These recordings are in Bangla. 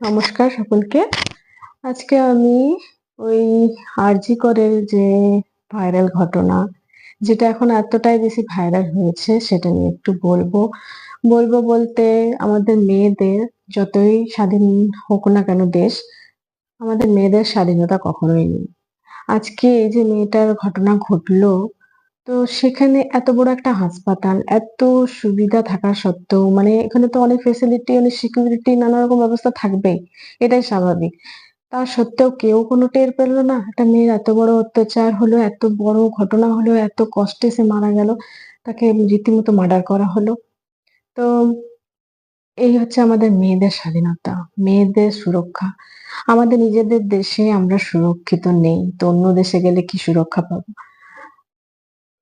নমস্কার সকলকে। আজকে আমি ওই আরজি করের যে ভাইরাল ঘটনা, যেটা এখন এতটাই বেশি ভাইরাল হয়েছে, সেটা নিয়ে একটু বলব। বলব বলতে আমাদের মেয়েদের, যতই স্বাধীন হোক না কেন দেশ, আমাদের মেয়েদের স্বাধীনতা কখনোই নেই। আজকে এই যে মেয়েটার ঘটনা ঘটলো তো সেখানে এত বড় একটা হাসপাতাল, এত সুবিধা থাকা সত্ত্বেও মানে এখানে তো অনেক ফেসিলিটি, অনেক সিকিউরিটি নানা রকম ব্যবস্থা থাকবেই। এটাই স্বাভাবিক। তা সত্ত্বেও কেউ কোনো টের পেল না? একটা মেয়ের এত বড় অত্যাচার হলো, এত বড় ঘটনা হলো, এত কষ্টে সে মারা গেল। তাকে রীতিমতো মার্ডার করা হলো। তো এই হচ্ছে আমাদের মেয়েদের স্বাধীনতা, মেয়েদের সুরক্ষা। আমাদের নিজেদের দেশে আমরা সুরক্ষিত নেই। তো অন্য দেশে গেলে কি সুরক্ষা পাবো?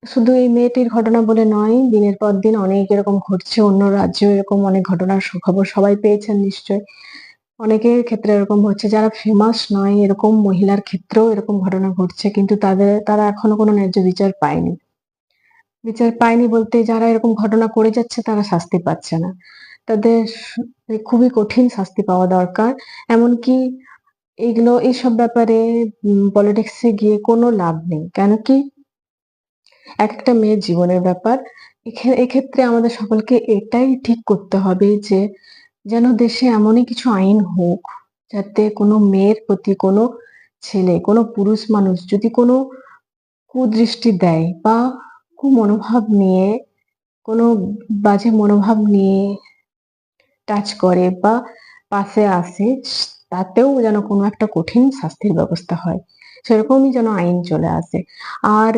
শুধু এই মেয়েটির ঘটনা বলে নয়, দিনের পর দিন অনেক এরকম ঘটছে। অন্য রাজ্যেও এরকম অনেক ঘটনার সুখবর সবাই পেয়েছেন নিশ্চয়ই। অনেকের ক্ষেত্রে এরকম হচ্ছে যারা ফেমাস নয় এরকম মহিলার ক্ষেত্রেও এরকম ঘটনা ঘটছে কিন্তু তাদের তারা এখনও কোনো ন্যায্য বিচার পায়নি। বিচার পায়নি বলতে যারা এরকম ঘটনা করে যাচ্ছে তারা শাস্তি পাচ্ছে না। তাদের খুবই কঠিন শাস্তি পাওয়া দরকার। এমনকি এইগুলো এইসব ব্যাপারে পলিটিক্সে গিয়ে কোনো লাভ নেই। কেন কি এক একটা মেয়ের জীবনের ব্যাপার। এক্ষেত্রে আমাদের সকলকে এটাই ঠিক করতে হবে যে যেন দেশে এমনই কিছু আইন হোক যাতে কোনো মেয়ের প্রতি কোনো ছেলে, কোনো পুরুষ মানুষ যদি কোনো কুদৃষ্টি দেয় বা কুমনোভাব নিয়ে কোনো বাজে মনোভাব নিয়ে টাচ করে বা পাশে আসে তাতেও যেন কোনো একটা কঠিন শাস্তির ব্যবস্থা হয়। সেরকমই যেন আইন চলে আসে। আর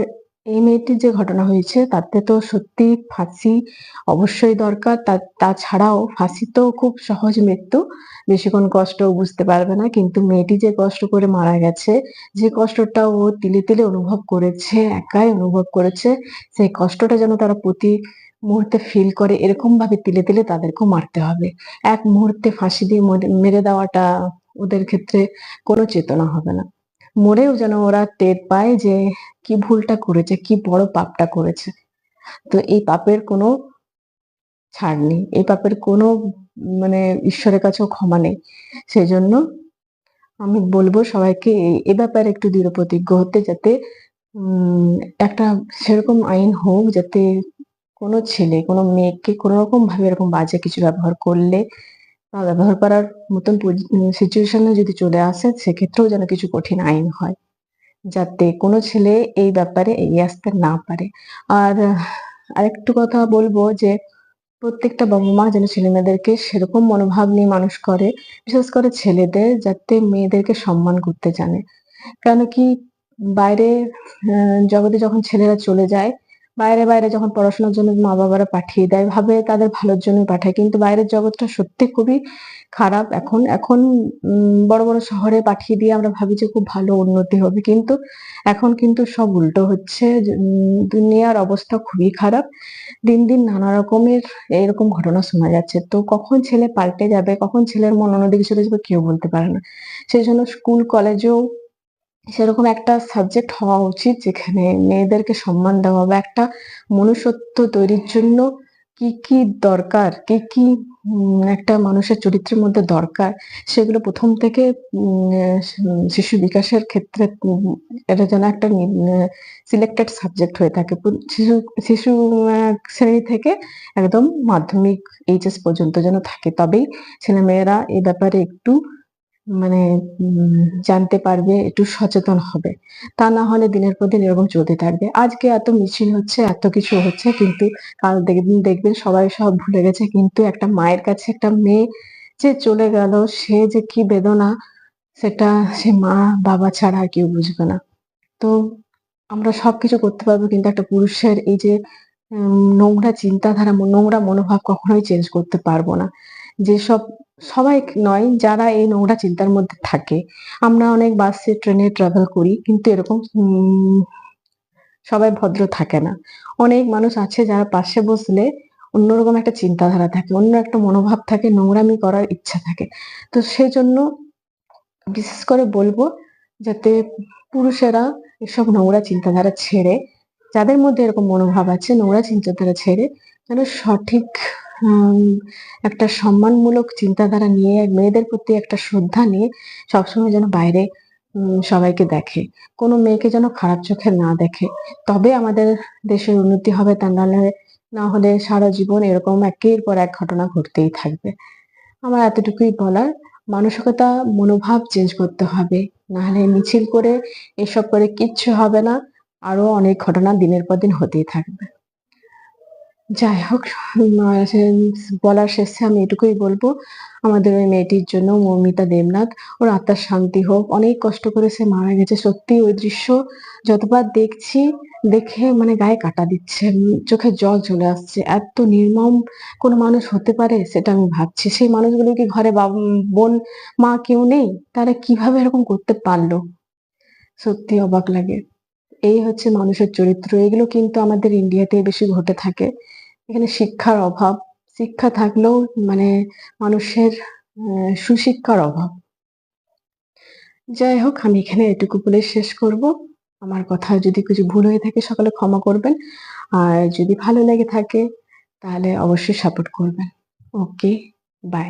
এই মেয়েটির যে ঘটনা হয়েছে, তাতে তো সত্যি ফাঁসি অবশ্যই দরকার। তাছাড়াও ফাঁসি তো খুব সহজ মৃত্যু। বেশিক্ষণ কষ্ট বুঝতে পারবে না, কিন্তু মেয়েটি যে কষ্ট করে মারা গেছে, যে কষ্টটা ও তিলে তিলে অনুভব করেছে, একাই অনুভব করেছে, সেই কষ্টটা যেন তারা প্রতি মুহূর্তে ফিল করে, এরকম ভাবে তিলে তিলে তাদেরকেও মারতে হবে। এক মুহূর্তে ফাঁসি দিয়ে মেরে দেওয়াটা ওদের ক্ষেত্রে কোনো চেতনা হবে না। মরেও যেন ওরা টের পায় যে কি ভুলটা করেছে, কি বড় পাপটা করেছে। তো এই পাপের কোনো ছাড় নেই, এই পাপের কোনো মানে ঈশ্বরের কাছেও ক্ষমা নেই। সেই জন্য আমি বলব সবাইকে এ ব্যাপারে একটু দৃঢ় প্রতিজ্ঞ হতে যাতে একটা সেরকম আইন হোক যাতে কোনো ছেলে, কোনো মেয়েকে কোনো রকম ভাবে এরকম বাজে কিছু ব্যবহার করলে ব্যবহার করার মতন সিচুয়েশনে যদি চলে আসে, সেক্ষেত্রেও যেন কিছু কঠিন আইন হয়, যাতে কোনো ছেলে এই ব্যাপারে এগিয়ে আসতে না পারে। আর, আরেকটু কথা বলব যে, প্রত্যেকটা বাবা মা যেন ছেলে মেয়েদেরকে সেরকম মনোভাব নিয়ে মানুষ করে, বিশেষ করে ছেলেদের, যাতে মেয়েদেরকে সম্মান করতে জানে। কেন কি বাইরে জগতে যখন ছেলেরা চলে যায় বাইরে বাইরে যখন পড়াশোনার জন্য মা বাবারা পাঠিয়ে দেয়, ভাবে তাদের ভালোর জন্য পাঠায়। কিন্তু বাইরের জগৎটা সত্যি খুবই খারাপ। এখন এখন বড় বড় শহরে পাঠিয়ে দিয়ে আমরা ভাবি যে খুব ভালো উন্নতি হবে। কিন্তু এখন কিন্তু সব উল্টো হচ্ছে। দুনিয়ার অবস্থা খুবই খারাপ। দিন দিন নানা রকমের এরকম ঘটনা শোনা যাচ্ছে। তো কখন ছেলে পাল্টে যাবে, কখন ছেলের মন অন্যদিকে চলে যাবে কেউ বলতে পারে না। সেই জন্য স্কুল, কলেজেও সেরকম একটা সাবজেক্ট হওয়া উচিত যেখানে মেয়েদেরকে সম্মান দেওয়া বা একটা মনুষ্যত্ব তৈরির জন্য কি কি দরকার, কি কি একটা মানুষের চরিত্রের মধ্যে দরকার, সেগুলো প্রথম থেকে শিশু বিকাশের ক্ষেত্রে এটা যেন একটা সিলেক্টেড সাবজেক্ট হয়ে থাকে। শিশু শিশু শ্রেণি থেকে একদম মাধ্যমিক এইচএস পর্যন্ত যেন থাকে। তবেই ছেলেমেয়েরা এই ব্যাপারে একটু মানে জানতে পারবে, একটু সচেতন হবে। তা না হলে দিনের পর দিন এরকম চলতে থাকবে। আজকে এত মিছিল হচ্ছে, এত কিছু হচ্ছে, কিন্তু কাল দেখবেন দেখবেন সবাই সব ভুলে গেছে, কিন্তু একটা মায়ের কাছে একটা মেয়ে যে চলে গেল, সে যে কি বেদনা, সেটা সে মা, বাবা ছাড়া আর কেউ বুঝবে না। তো আমরা সবকিছু করতে পারব, কিন্তু একটা পুরুষের এই যে নোংরা চিন্তাধারা, নোংরা মনোভাব কখনোই চেঞ্জ করতে পারব না। যেসব সবাই নয়, যারা এই নোংরা চিন্তার মধ্যে থাকে। আমরা অনেক বাসে ট্রেনে ট্রাভেল করি, কিন্তু এরকম সবাই ভদ্র থাকে না। অনেক মানুষ আছে যারা পাশে বসলে অন্যরকম একটা চিন্তাধারা থাকে, অন্য একটা মনোভাব থাকে, নোংরামি করার ইচ্ছা থাকে। তো সেই জন্য বিশেষ করে বলব যাতে পুরুষেরা এসব নোংরা চিন্তাধারা ছেড়ে, যাদের মধ্যে এরকম মনোভাব আছে, নোংরা চিন্তাধারা ছেড়ে, যেন সঠিক একটা সম্মানমূলক চিন্তাধারা নিয়ে, মেয়েদের প্রতি একটা শ্রদ্ধা নিয়ে সবসময় যেন বাইরে সবাইকে দেখে। কোনো মেয়েকে যেন খারাপ চোখে না দেখে। তবে আমাদের দেশের উন্নতি হবে তা নাহলে না হলে সারা জীবন এরকম একের পর এক ঘটনা ঘটতেই থাকবে। আমার এতটুকুই বলার। মানসিকতা, মনোভাব চেঞ্জ করতে হবে। নাহলে মিছিল করে এসব করে কিচ্ছু হবে না। আরও অনেক ঘটনা দিনের পর দিন হতেই থাকবে। যাই হোক বলার শেষে আমি এটুকুই বলব। আমাদের ওই মেয়েটির জন্য মৌমিতা দেবনাথ, ওর আত্মার শান্তি হোক। অনেক কষ্ট করে সে মারা গেছে। সত্যি ওই দৃশ্য যতবার দেখছি, দেখে মানে গায়ে কাটা দিচ্ছে, চোখে জল চলে আসছে। এত নির্মম কোনো মানুষ হতে পারে সেটা আমি ভাবছি। সেই মানুষগুলো কি ঘরে বোন, মা কেউ নেই? তারা কীভাবে এরকম করতে পারল? সত্যি অবাক লাগে। এই হচ্ছে মানুষের চরিত্র। এগুলো কিন্তু আমাদের ইন্ডিয়াতে বেশি ঘটে থাকে। এখানে শিক্ষার অভাব। শিক্ষা থাকলেও মানে মানুষের সুশিক্ষার অভাব। যাই হোক, আমি এখানে এটুকু বলে শেষ করব। আমার কথা যদি কিছু ভুল হয়ে থাকে সকলে ক্ষমা করবেন। আর যদি ভালো লেগে থাকে, তাহলে অবশ্যই সাপোর্ট করবেন। Okay bye